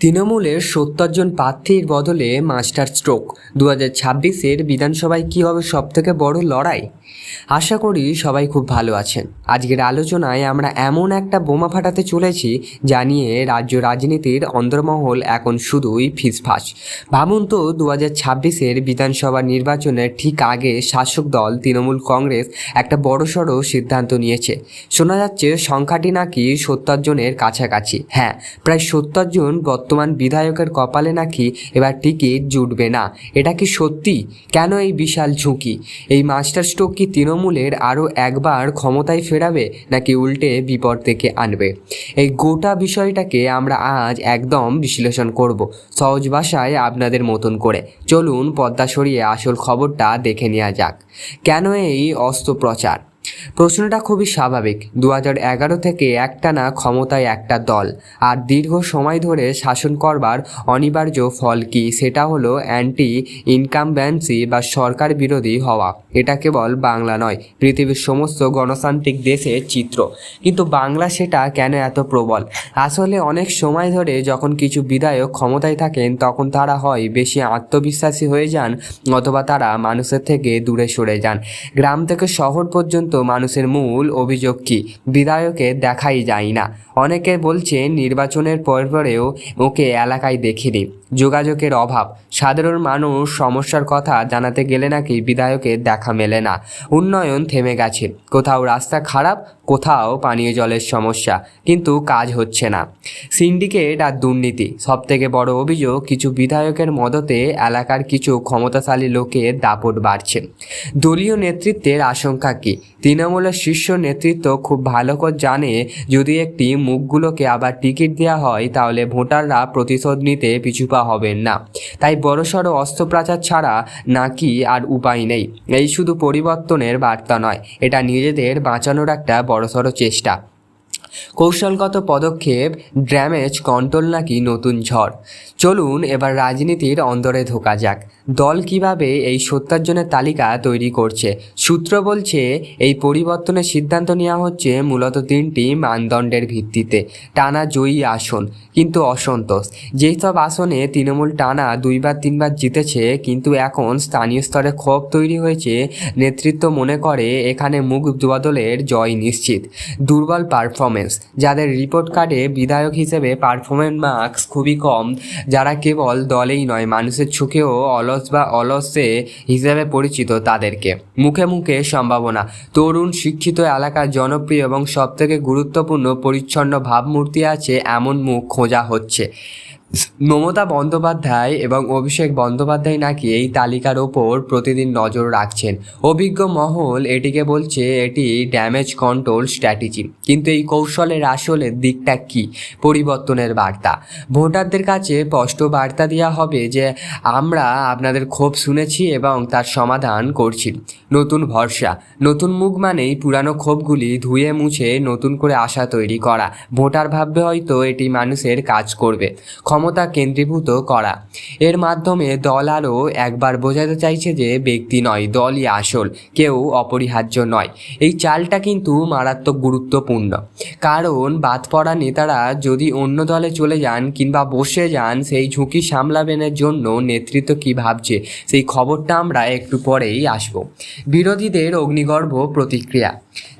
তৃণমূলের সত্তর জন প্রার্থীর বদলে মাস্টার স্ট্রোক। দু হাজার ছাব্বিশের বিধানসভায় কী হবে সবথেকে বড় লড়াই? আশা করি সবাই খুব ভালো আছেন। আজকের আলোচনায় আমরা এমন একটা বোমা ফাটাতে চলেছি, যা নিয়ে রাজ্য রাজনীতির অন্দরমহল এখন শুধুই ফিসফাস। ভাবুন তো দু হাজার ছাব্বিশের বিধানসভা নির্বাচনের ঠিক আগে শাসক দল তৃণমূল কংগ্রেস একটা বড়সড় সিদ্ধান্ত নিয়েছে। শোনা যাচ্ছে, সংখ্যাটি নাকি সত্তর জনের কাছাকাছি। হ্যাঁ প্রায় সত্তর জন বর্তমান বিধায়কের কপালে নাকি এবার টিকিট জুটবে না। এটা কি সত্যি? কেন এই বিশাল ঝুঁকি? এই মাস্টার স্ট্রোক কি তৃণমূলের আরও একবার ক্ষমতায় ফেরাবে, নাকি উল্টে বিপদ থেকে আনবে? এই গোটা বিষয়টাকে আমরা আজ একদম বিশ্লেষণ করব, সহজ ভাষায় আপনাদের মতন করে। চলুন পদ্মা সরিয়ে আসল খবরটা দেখে নেওয়া যাক। কেন এই অস্ত্রপ্রচার প্রশ্নটা খুবই স্বাভাবিক। দু এগারো থেকে একটানা ক্ষমতায় একটা দল। আর দীর্ঘ সময় ধরে শাসন করবার অনিবার্য ফল কি? সেটা হলো অ্যান্টি ইনকামব্যান্সি বা সরকার বিরোধী হওয়া। এটা কেবল বাংলা নয়, পৃথিবীর সমস্ত গণতান্ত্রিক দেশের চিত্র। কিন্তু বাংলা সেটা কেন এত প্রবল? আসলে অনেক সময় ধরে যখন কিছু বিধায়ক ক্ষমতায় থাকেন, তখন তারা হয় বেশি আত্মবিশ্বাসী হয়ে যান অথবা তারা মানুষের থেকে দূরে সরে যান। গ্রাম থেকে শহর পর্যন্ত মানুষের মূল অভিযোগ কি? বিধায়কে দেখাই যায় না। অনেকে বলছে নির্বাচনের পরপরেও ওকে এলাকায় দেখিনি। যোগাযোগের অভাব। সাধারণ মানুষ সমস্যার কথা জানাতে গেলে নাকি বিধায়কের দেখা মেলে না। উন্নয়ন থেমে গেছে। কোথাও রাস্তা খারাপ, কোথাও পানীয় জলের সমস্যা। কিন্তু কাজ হচ্ছে না। সিন্ডিকেট আর দুর্নীতি। সবথেকে বড় অভিযোগ, কিছু বিধায়কের মদতে এলাকার কিছু ক্ষমতাশালী লোকের দাপট বাড়ছে। দলীয় নেতৃত্বের আশঙ্কা কী? তৃণমূলের শীর্ষ নেতৃত্ব খুব ভালো করে জানে, যদি একটি মুখগুলোকে আবার টিকিট দেওয়া হয়, তাহলে ভোটাররা প্রতিশোধ নিতে পিছুপা হবেন না। তাই বড়সড় অস্ত্রপ্রাচার ছাড়া নাকি আর উপায় নেই। এই শুধু পরিবর্তনের বার্তা নয়, এটা নিজেদের বাঁচানোর একটা বড়সড় চেষ্টা। কৌশলগত পদক্ষেপ, ড্যামেজ কন্ট্রোল নাকি নতুন ঝড়? চলুন এবার রাজনীতির অন্দরে ঢোকা যাক। দল কীভাবে এই সত্তর জনের তালিকা তৈরি করছে? সূত্র বলছে, এই পরিবর্তনের সিদ্ধান্ত নেওয়া হচ্ছে মূলত তিনটি মানদণ্ডের ভিত্তিতে। টানা জয়ী আসন, কিন্তু অসন্তোষ। যেই সব আসনে তৃণমূল টানা দুইবার, তিনবার জিতেছে, কিন্তু এখন স্থানীয় স্তরে ক্ষোভ তৈরি হয়েছে। নেতৃত্ব মনে করে, এখানে মুখ বদলের জয় নিশ্চিত। দুর্বল পারফরমেন্স। যাদের রিপোর্ট কার্ডে বিধায়ক হিসেবে পারফরমেন্স মার্কস খুবই কম, যারা কেবল দলেই নয়, মানুষের চোখেও অলস বা অলসে হিসেবে পরিচিত তাদেরকে। মুখে মুখে সম্ভাবনা, তরুণ, শিক্ষিত এলাকার জনপ্রিয় এবং সবথেকে গুরুত্বপূর্ণ পরিচ্ছন্ন ভাবমূর্তি আছে এমন মুখ খোঁজা হচ্ছে। মমতা বন্দ্যোপাধ্যায় এবং অভিষেক বন্দ্যোপাধ্যায় নাকি এই তালিকার ওপর প্রতিদিন নজর রাখছেন। অভিজ্ঞ মহল এটিকে বলছে এটি ড্যামেজ কন্ট্রোল স্ট্র্যাটেজি কিন্তু এই কৌশলের আসলে দিকটা কি? পরিবর্তনের বার্তা। ভোটারদের কাছে স্পষ্ট বার্তা দেওয়া হবে যে, আমরা আপনাদের ক্ষোভ শুনেছি এবং তার সমাধান করছি। নতুন ভরসা। নতুন মুখ মানেই পুরানো ক্ষোভগুলি ধুয়ে মুছে নতুন করে আশা তৈরি করা। ভোটার ভাববে হয়তো এটি মানুষের কাজ করবে। ক্ষমতা কেন্দ্রীভূত করা। এর মাধ্যমে দল আরও একবার বোঝাতে চাইছে যে ব্যক্তি নয়, দলই আসল, কেউ অপরিহার্য নয়। এই চালটা কিন্তু মারাত্মক গুরুত্বপূর্ণ। কারণ বাদ পড়া নেতারা যদি অন্য দলে চলে যান কিংবা বসে যান, সেই ঝুঁকি সামলাবেনের জন্য নেতৃত্ব কী ভাবছে, সেই খবরটা আমরা একটু পরেই আসব। বিরোধীদের অগ্নিগর্ভ প্রতিক্রিয়া।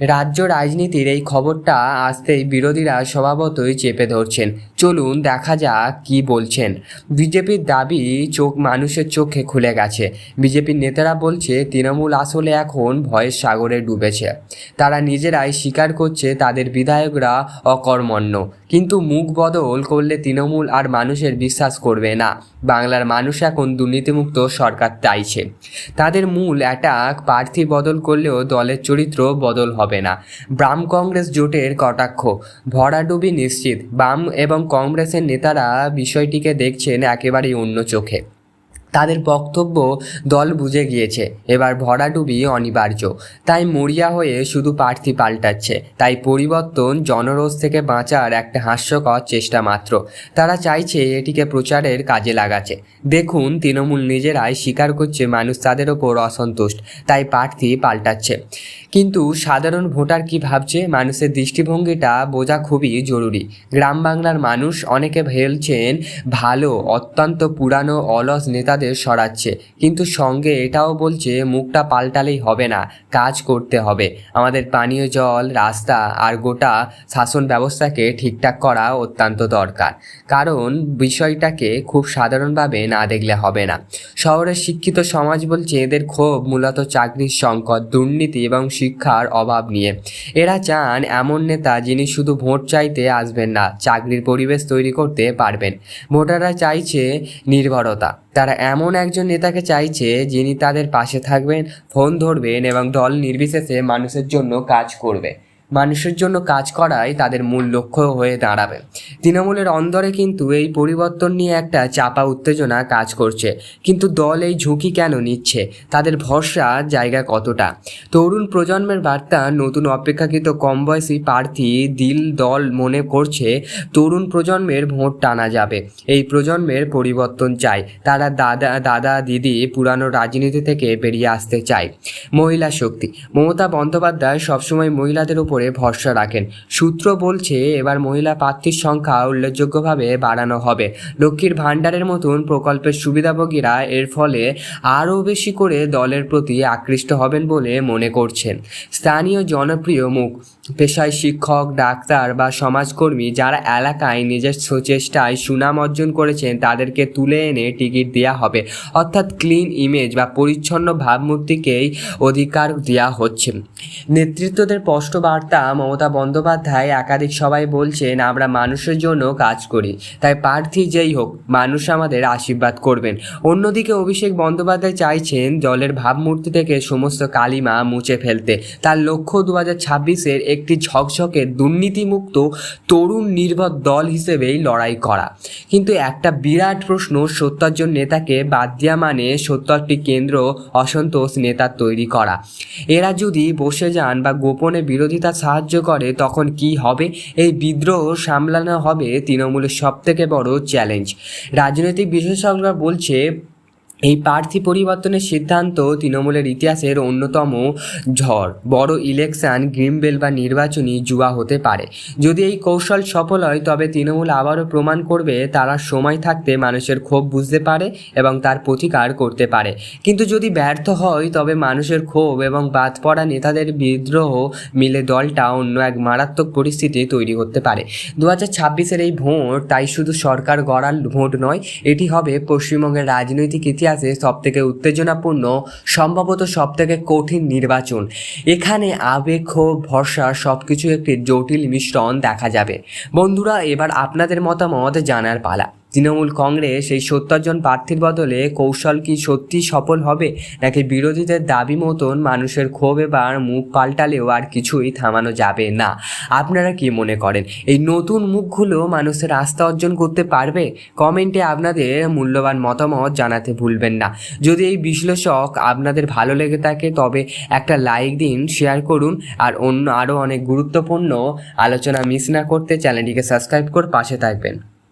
রাজ্য রাজনীতির এই খবরটা আসতেই বিরোধীরা স্বভাবতই চেপে ধরছেন। চলুন দেখা যাক কি বলছেন। বিজেপির দাবি চোখ মানুষের চোখে খুলে গেছে। বিজেপির নেতারা বলছে, তৃণমূল আসলে এখন ভয়ের সাগরে ডুবেছে। তারা নিজেরাই স্বীকার করছে তাদের বিধায়করা অকর্মণ্য। কিন্তু মুখ বদল করলে তৃণমূল আর মানুষের বিশ্বাস করবে না। বাংলার মানুষ এখন দুর্নীতিমুক্ত সরকার চাইছে। তাদের মূল অ্যাটাক প্রার্থী বদল করলেও দলের চরিত্র বদল হবে না। বাম কংগ্রেস জোটের কটাক্ষ। ভরাডুবি নিশ্চিত। বাম এবং কংগ্রেসের নেতারা বিষয়টিকে দেখছেন একেবারেই অন্য চোখে। তাদের বক্তব্য দল বুঝে গিয়েছে। এবার ভরাডুবি অনিবার্য। তাই মরিয়া হয়ে শুধু প্রার্থী পাল্টাচ্ছে। তাই পরিবর্তন জনরোষ থেকে বাঁচার একটা হাস্যকর চেষ্টা মাত্র। তারা চাইছে এটিকে প্রচারের কাজে লাগাচ্ছে দেখুন, তৃণমূল নিজেরাই স্বীকার করছে মানুষ তাদের ওপর অসন্তুষ্ট, তাই প্রার্থী পাল্টাচ্ছে। কিন্তু সাধারণ ভোটার কি ভাবছে? মানুষের দৃষ্টিভঙ্গিটা বোঝা খুবই জরুরি। গ্রাম বাংলার মানুষ অনেকে ভেলছেন ভালো, অত্যন্ত পুরানো, অলস নেতাদের সরাচ্ছে। কিন্তু সঙ্গে এটাও বলছে, মুখটা পাল্টালেই হবে না, কাজ করতে হবে। আমাদের পানীয় জল, রাস্তা আর গোটা শাসন ব্যবস্থাকে ঠিকঠাক করা অত্যন্ত দরকার। কারণ বিষয়টাকে খুব সাধারণভাবে না দেখলে হবে না। শহরের শিক্ষিত সমাজ বলছে, এদের ক্ষোভ মূলত চাকরির সংকট, দুর্নীতি এবং শিক্ষার অভাব নিয়ে। এরা চান এমন নেতা যিনি শুধু ভোট চাইতে আসবেন না, চাকরির পরিবেশ তৈরি করতে পারবেন। ভোটাররা চাইছে নির্ভরতা। তারা এমন একজন নেতাকে চাইছে যিনি তাদের পাশে থাকবেন, ফোন ধরবেন এবং দল নির্বিশেষে মানুষের জন্য কাজ করবে। মানুষের জন্য কাজ করাই তাদের মূল লক্ষ্য হয়ে দাঁড়াবে। তৃণমূলের অন্দরে কিন্তু এই পরিবর্তন নিয়ে একটা চাপা উত্তেজনা কাজ করছে। কিন্তু দল এই ঝুঁকি কেন নিচ্ছে? তাদের ভরসা জায়গা কতটা? তরুণ প্রজন্মের বার্তা, নতুন অপেক্ষাকৃত কম বয়সী প্রার্থী দিল দল মনে করছে তরুণ প্রজন্মের ভোট টানা যাবে। এই প্রজন্মের পরিবর্তন চাই। তারা দাদা দাদা, দিদি পুরানো রাজনীতি থেকে বেরিয়ে আসতে চায়। মহিলা শক্তি। মমতা বন্দ্যোপাধ্যায় সবসময় মহিলাদের উপরে ভরসা রাখেন। সূত্র বলছে, এবার মহিলা প্রার্থীর সংখ্যা উল্লেখযোগ্যভাবে বাড়ানো হবে। লক্ষ্মীর ভাণ্ডারের মতন প্রকল্পের সুবিধাভোগীরা এর ফলে আরও বেশি করে দলের প্রতি আকৃষ্ট হবেন বলে মনে করছেন। স্থানীয় জনপ্রিয় মুখ, পেশায় শিক্ষক, ডাক্তার বা সমাজকর্মী যারা এলাকায় নিজের চেষ্টায় সুনাম অর্জন করেছেন তাদেরকে তুলে এনে টিকিট দেওয়া হবে। অর্থাৎ ক্লিন ইমেজ বা পরিচ্ছন্ন ভাবমূর্তিকেই অধিকার দেওয়া হচ্ছে। নেতৃত্বদের স্পষ্ট বার্তা মমতা বন্দ্যোপাধ্যায় একাধিক সবাই বলছেন, আমরা মানুষের জন্য কাজ করি। তাই প্রার্থী যেই হোক, মানুষ আমাদের আশীর্বাদ করবেন। অন্যদিকে অভিষেক বন্দ্যোপাধ্যায় চাইছেন দলের ভাবমূর্তি থেকে সমস্ত কালিমা মুছে ফেলতে। তার লক্ষ্য দু হাজার ছাব্বিশের একটি ঝকঝকে দুর্নীতিমুক্ত তরুণ নির্ভর দল হিসেবেই লড়াই করা। কিন্তু একটা বিরাট প্রশ্ন সত্তরজন নেতাকে বাদ দেওয়া মানে সত্তরটি কেন্দ্র অসন্তোষ নেতার তৈরি করা। এরা যদি বসে যান বা গোপনে বিরোধিতা সাহায্য করে, তখন কি হবে? এই বিদ্রোহ সামলানো হবে তৃণমূলের সবথেকে বড় চ্যালেঞ্জ রাজনৈতিক বিশেষজ্ঞরা বলছে এই প্রার্থী পরিবর্তনের সিদ্ধান্ত তৃণমূলের ইতিহাসের অন্যতম ঝড়। বড় ইলেকশন গ্রিমবেল বা নির্বাচনী জুয়া হতে পারে। যদি এই কৌশল সফল হয়, তবে তৃণমূল আবারও প্রমাণ করবে তারা সময় থাকতে মানুষের ক্ষোভ বুঝতে পারে এবং তার প্রতিকার করতে পারে। কিন্তু যদি ব্যর্থ হয়, তবে মানুষের ক্ষোভ এবং বাদ পড়া নেতাদের বিদ্রোহ মিলে দলটা অন্য এক মারাত্মক পরিস্থিতি তৈরি করতে পারে। দু হাজার ছাব্বিশের এই ভোট, তাই শুধু সরকার গড়ার ভোট নয়, এটি হবে পশ্চিমবঙ্গের রাজনৈতিক ইতিহাসে সবথেকে উত্তেজনাপূর্ণ, সম্ভবত সবথেকে কঠিন নির্বাচন। এখানে আবেগ, ক্ষোভ, ভরসা সব কিছু একটি জটিল মিশ্রণ দেখা যাবে। বন্ধুরা, এবার আপনাদের মতামত জানার পালা। তৃণমূল কংগ্রেস এই সত্তর জন প্রার্থীর বদলে কৌশল কি সত্যি সফল হবে? নাকি বিরোধীদের দাবি মতন মানুষের ক্ষোভ এবার মুখ পাল্টালেও আর কিছুই থামানো যাবে না? আপনারা কি মনে করেন, এই নতুন মুখগুলো মানুষের আস্থা অর্জন করতে পারবে? কমেন্টে আপনাদের মূল্যবান মতামত জানাতে ভুলবেন না। যদি এই বিশ্লেষক আপনাদের ভালো লেগে থাকে, তবে একটা লাইক দিন, শেয়ার করুন, আর অন্য আরও অনেক গুরুত্বপূর্ণ আলোচনা মিস না করতে চ্যানেলটিকে সাবস্ক্রাইব করে পাশে থাকবেন।